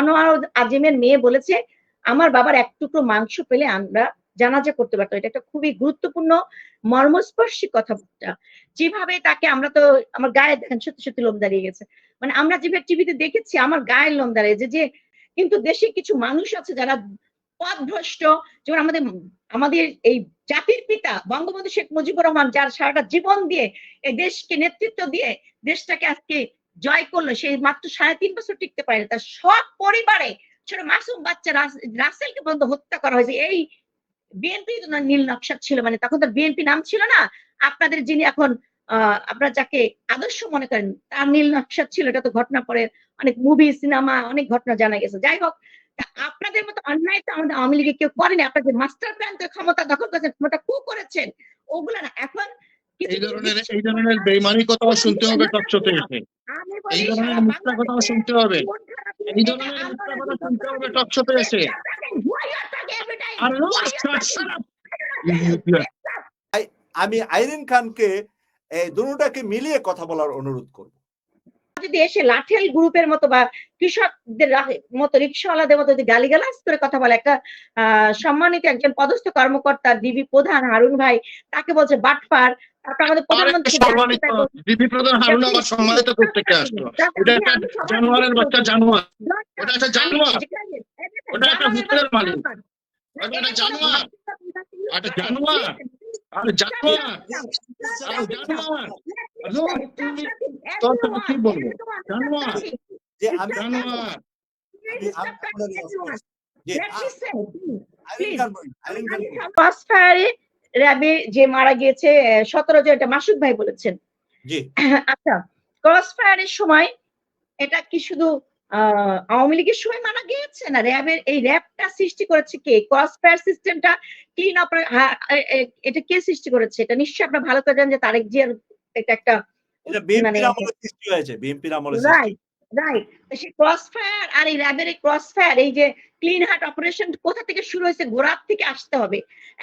আনোয়ার আজিমের মেয়ে বলেছে, আমার বাবার এক টুকরো মাংস পেলে আমরা জানাজা করতে পারতাম। এটা একটা খুবই গুরুত্বপূর্ণ মর্মস্পর্শী কথাবার্তা। যেভাবে তাকে আমরা তো আমার গায়ে দেখেন, সত্যি সত্যি লোম দাঁড়িয়ে গেছে। মানে আমরা যেভাবে টিভিতে দেখেছি, আমার গায়ের লোম দাঁড়িয়েছে যে, কিন্তু দেশে কিছু মানুষ আছে যারা পথভ্রষ্ট, যেমন আমাদের আমাদের এই জাতির পিতা বঙ্গবন্ধু শেখ মুজিবুর রহমান, যার সারাটা জীবন দিয়ে এই দেশকে নেতৃত্ব দিয়ে দেশটাকে আজকে জয় করল সেই মাত্র সাড়ে তিন বছর টিকতে পারে তার সব পরিবারে ছোট মাসুম বাচ্চা রাসেলকে পর্যন্ত হত্যা করা হয়েছে। এই বিএনপি নীল নকশা ছিল মানে তখন তো বিএনপি নাম ছিল না। আপনাদের যিনি এখন আপনারা যাকে আদর্শ মনে করেন তার নীল নকশা ছিল। এটা তো ঘটনা পরে অনেক মুভি সিনেমা অনেক ঘটনা জানা গেছে। যাই হোক আপনাদের মতো অন্যায় তো আমাদের আওয়ামী লীগে কেউ করেনি। আপনাদের মাস্টার প্ল্যান তো ক্ষমতা দখল করেছেন ক্ষমতা কু করেছেন ওগুলো না। এখন কিছু এই ধরনের এই ধরনের বেইমানি কথাও শুনতে হবে এসে। আমি এই ধরনের মিথ্যা কথা শুনতে হবে। এই ধরনের মিথ্যা কথা শুনতে হবে টকশোতে এসে। you attacking? আমি আইরিন খানকে এই দুটাকে মিলিয়ে কথা বলার অনুরোধ করব। যদি এসে লাঠেল গ্রুপের মতো বা কৃষকদের মতো রিক্সাওয়ালাদের মতো যদি গালিগালাজ করে কথা বলে একটা আহ সম্মানিত একজন পদস্থ কর্মকর্তা ডিবি প্রধান হারুন ভাই তাকে বলছে বাটপার আমাদের প্রধানমন্ত্রী সম্মানিত প্রধান হারুন আবার সম্মানিত করতে কে আসলো? ওটা একটা জানোয়ারের বাচ্চা জানোয়ার। ওটা একটা জানোয়ার। ওটা একটা হুকুমের মালিক। ওটা একটা জানোয়ার। একটা জানোয়ার। আরে জানোয়ার। আরে জানোয়ার। তোর তো কি বলব? জানোয়ার। যে আমি জানোয়ার। আমি- আপনার যে আইরিন খান বলুন, আইরিন খান বলুন। ক্রসফায়ারে র্যাবে যে মারা গিয়েছে সতেরো জন এটা মাসুদ ভাই বলেছেন। আচ্ছা ক্রসফায়ারের সময় এটা কি শুধু আওয়ামী লীগের সময় মারা গিয়েছে? না র্যাবের এই র্যাবটা সৃষ্টি করেছে কে? ক্রসফায়ার সিস্টেমটা ক্লিন আপ এটা কে সৃষ্টি করেছে? এটা নিশ্চয়ই আপনারা ভালো করে জানেন যে তারেক জিয়ার এটা একটা মানে আমলে সৃষ্টি হয়েছে বিএনপির আমলে সৃষ্টি। রাইট রাইট সেই ক্রসফায়ার আর এই র্যাবের এই ক্রসফায়ার এই যে ক্লিন হার্ট অপারেশন কোথা থেকে শুরু হয়েছে? গোড়ার থেকে আসতে হবে।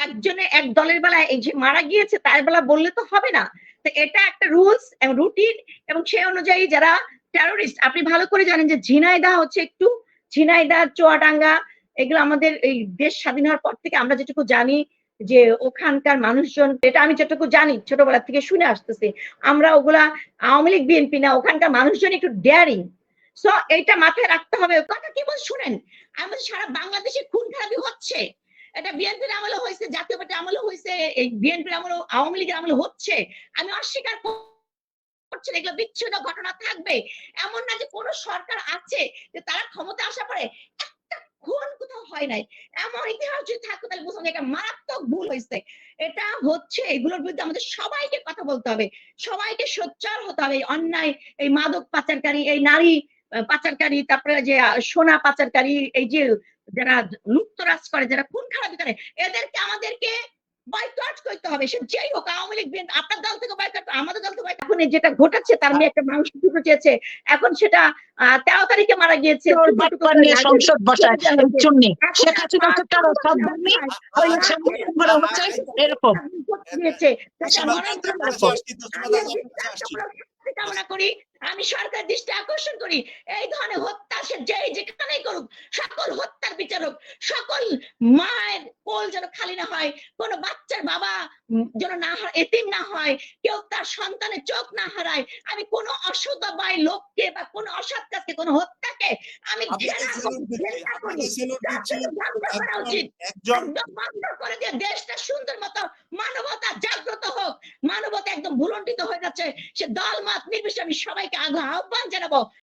একজনে এক দলের বেলায় এই যে মারা গিয়েছে, তার বেলা বললে তো হবে না। তো এটা একটা রুলস এবং রুটিন এবং সেই অনুযায়ী যারা টেরোরিস্ট আপনি ভালো করে জানেন যে ঝিনাইদা হচ্ছে একটু ঝিনাইদা চোয়াডাঙ্গা, এগুলো আমাদের এই দেশ স্বাধীন হওয়ার পর থেকে আমরা যেটুকু জানি যে ওখানকার মানুষজন, এটা আমি যেটুকু জানি, ছোটবেলা থেকে শুনে আসতেছি, আমরা ওগুলা আওয়ামী লীগ, বিএনপি না, ওখানকার মানুষজন একটু ডেয়ারিং সো এইটা মাথায় রাখতে হবে। কথা কি বল শুনেন? আমি বলছি সারা বাংলাদেশে খুন খারাপি হচ্ছে। এটা বিএনপির আমলে হয়েছে জাতীয় পার্টির আমলে হয়েছে এই বিএনপির আমলে আওয়ামী লীগের আমলে হচ্ছে। আমি অস্বীকার করছি না, এগুলো বিচ্ছিন্ন ঘটনা থাকবে। এমন না যে কোনো সরকার আছে যে তারা ক্ষমতা আসা পরে একটা খুন কোথাও হয় নাই। এমন ইতিহাস যদি থাকতো তাহলে বুঝলাম এটা মারাত্মক ভুল হয়েছে। এটা হচ্ছে এগুলোর বিরুদ্ধে আমাদের সবাইকে কথা বলতে হবে। সবাইকে সোচ্চার হতে হবে। অন্যায় এই মাদক পাচারকারী এই নারী পাচারকারী তারপরে যে সোনা পাচারকারী এই যে যারা লুপ্তরাজ করে যারা খুন খারাপি করে এদেরকে আমাদেরকে বয়কট করতে হবে সে যেই হোক আওয়ামী লীগ আপনার দল থেকে বয়কট আমাদের দল থেকে এখন যেটা ঘটাচ্ছে তার মেয়ে একটা মাংস টুকরো চেয়েছে এখন সেটা তেরো তারিখে মারা গিয়েছে সংসদ বসায় শেখ হাসিনা তো তার এরকম কামনা করি আমি সরকার দৃষ্টি আকর্ষণ করি এই ধরনের হত্যা সে যে যেখানেই করুক সকল হত্যার বিচারক সকল মায়ের কোল যেন খালি না হয় কোন বাচ্চার বাবা যেন না এতিম না হয় কেউ তার সন্তানের চোখ না হারায় আমি কোনো অসদাবাই লোককে বা কোনো অসৎ কাজকে কোনো হত্যাকে আমি একদম বন্ধ করে দিয়ে দেশটা সুন্দর মতো মানবতা জাগ্রত হোক মানবতা একদম ভুলন্টিত হয়ে যাচ্ছে সে দল মত নির্বিশেষে আমি সবাইকে আহ্বান জানাব।